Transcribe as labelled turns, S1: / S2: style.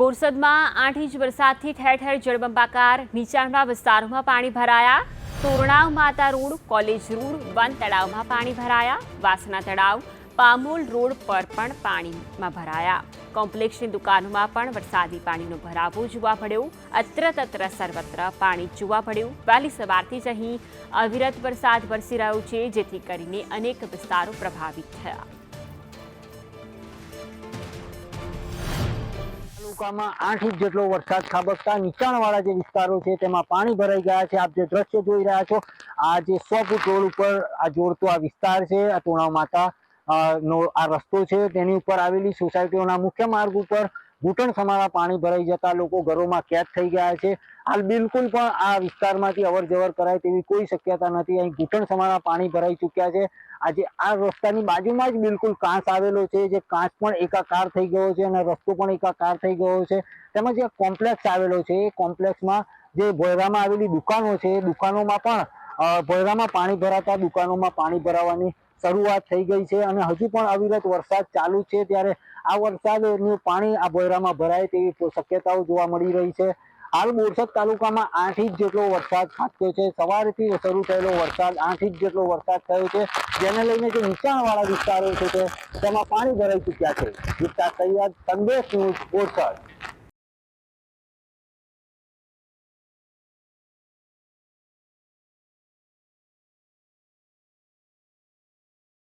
S1: બોરસદમાં આઠ ઇંચ વરસાદથી ઠેર ઠેર જળબંબાકાર નીચાણના વિસ્તારોમાં પાણી ભરાયા. તોરણાવ માતા રોડ, કોલેજ રોડ, વન તળાવમાં પાણી ભરાયા. વાસણા તળાવ, પામોલ રોડ પર પણ પાણીમાં ભરાયા. કોમ્પ્લેક્ષની દુકાનોમાં પણ વરસાદી પાણીનો ભરાવો જોવા મળ્યો. અત્ર તત્ર સર્વત્ર પાણી જોવા મળ્યું. વહેલી સવારથી જ અહીં અવિરત વરસાદ વરસી રહ્યો છે, જેથી કરીને અનેક વિસ્તારો પ્રભાવિત થયા.
S2: તાલુકામાં આઠ ઇંચ જેટલો વરસાદ ખાબકતા નીચાણવાળા જે વિસ્તારો છે, તેમાં પાણી ભરાઈ ગયા છે. આપ જે દ્રશ્ય જોઈ રહ્યા છો, આ જે સો ફૂટ રોડ ઉપર આ જોડતો આ વિસ્તાર છે, આ તોણા માતા નો આ રસ્તો છે, તેની ઉપર આવેલી સોસાયટીઓના મુખ્ય માર્ગ ઉપર ઘૂંટણ સમારા પાણી ભરાઈ જતા લોકો ઘરોમાં કેદ થઈ ગયા છે. હાલ બિલકુલ પણ આ વિસ્તારમાંથી અવર કરાય તેવી કોઈ શક્યતા નથી. અહીં ઘૂંટણ સમારા પાણી ભરાઈ ચૂક્યા છે. આજે આ રસ્તાની બાજુમાં જ બિલકુલ કાંસ આવેલો છે. જે કાંસ પણ એકાકાર થઈ ગયો છે અને રસ્તો પણ એકાકાર થઈ ગયો છે. તેમજ એક કોમ્પ્લેક્સ આવેલો છે. એ કોમ્પ્લેક્સમાં જે ભોયરામાં આવેલી દુકાનો છે. એ દુકાનોમાં પણ ભોયરામાં પાણી ભરાતા દુકાનોમાં પાણી ભરાવાની શરૂઆત થઈ ગઈ છે અને હજુ પણ અવિરત વરસાદ ચાલુ છે ત્યારે આ વરસાદનું પાણી આ ભોયરામાં ભરાય તેવી શક્યતાઓ જોવા મળી રહી છે. હાલ બોરસદ તાલુકામાં આઠ ઇંચ જેટલો વરસાદ ખાબક્યો છે. સવારથી શરૂ થયેલો વરસાદ આઠ ઇંચ જેટલો વરસાદ થયો છે. જેને લઈને જે નીચાણવાળા વિસ્તારો છે તેમાં પાણી ભરાઈ ચૂક્યા છે. વિસ્તાર તૈયાર સંદેશ ન્યૂઝ બોરસદ.